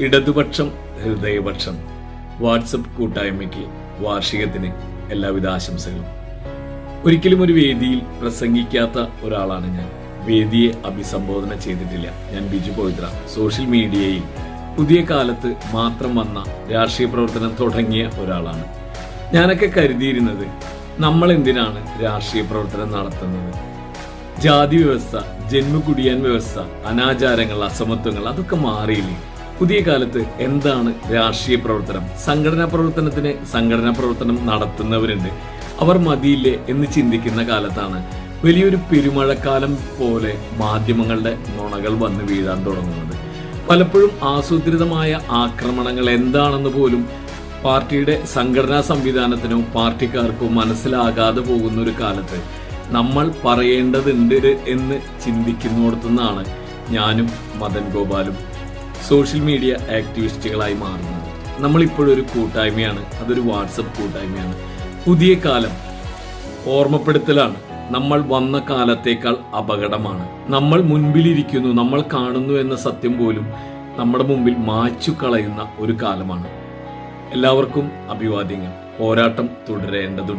ഇടതുപക്ഷം ഹൃദയപക്ഷം വാട്സപ്പ് കൂട്ടായ്മയ്ക്ക് വാർഷികത്തിന് എല്ലാവിധ ആശംസകളും. ഒരിക്കലും ഒരു വേദിയിൽ പ്രസംഗിക്കാത്ത ഒരാളാണ് ഞാൻ. വേദിയെ അഭിസംബോധന ചെയ്തിട്ടില്ല. ഞാൻ ബിജു പവിത്ര സോഷ്യൽ മീഡിയയിൽ പുതിയ കാലത്ത് മാത്രം വന്ന രാഷ്ട്രീയ പ്രവർത്തനം തുടങ്ങിയ ഒരാളാണ്. ഞാനൊക്കെ കരുതിയിരുന്നത് നമ്മൾ എന്തിനാണ് രാഷ്ട്രീയ പ്രവർത്തനം നടത്തുന്നത്? ജാതി വ്യവസ്ഥ ജന്മകുടിയാൻ വ്യവസ്ഥ അനാചാരങ്ങൾ അസമത്വങ്ങൾ അതൊക്കെ മാറിയില്ലേ? പുതിയ കാലത്ത് എന്താണ് രാഷ്ട്രീയ പ്രവർത്തനം? സംഘടനാ പ്രവർത്തനത്തിന് സംഘടനാ പ്രവർത്തനം നടത്തുന്നവരുണ്ട്. അവർ മതിയില്ലേ എന്ന് ചിന്തിക്കുന്ന കാലത്താണ് വലിയൊരു പെരുമഴക്കാലം പോലെ മാധ്യമങ്ങളുടെ നുണകൾ വന്ന് വീഴാൻ തുടങ്ങുന്നത്. പലപ്പോഴും ആസൂത്രിതമായ ആക്രമണങ്ങൾ എന്താണെന്ന് പോലും പാർട്ടിയുടെ സംഘടനാ സംവിധാനത്തിനോ പാർട്ടിക്കാർക്കോ മനസ്സിലാകാതെ പോകുന്ന ഒരു കാലത്ത് നമ്മൾ പറയേണ്ടതുണ്ട് എന്ന് ചിന്തിക്കുന്നിടത്തുനിന്നാണ് ഞാനും മദൻ ഗോപാലും സോഷ്യൽ മീഡിയ ആക്ടിവിസ്റ്റുകളായി മാറുന്നത്. നമ്മളിപ്പോഴൊരു കൂട്ടായ്മയാണ്. അതൊരു വാട്സപ്പ് കൂട്ടായ്മയാണ്. പുതിയ കാലം ഓർമ്മപ്പെടുത്തലാണ്. നമ്മൾ വന്ന കാലത്തേക്കാൾ അപകടമാണ്. നമ്മൾ മുൻപിലിരിക്കുന്നു നമ്മൾ കാണുന്നു എന്ന സത്യം പോലും നമ്മുടെ മുമ്പിൽ മാച്ചു കളയുന്ന ഒരു കാലമാണ്. എല്ലാവർക്കും അഭിവാദ്യങ്ങൾ. പോരാട്ടം തുടരേണ്ടതുണ്ട്.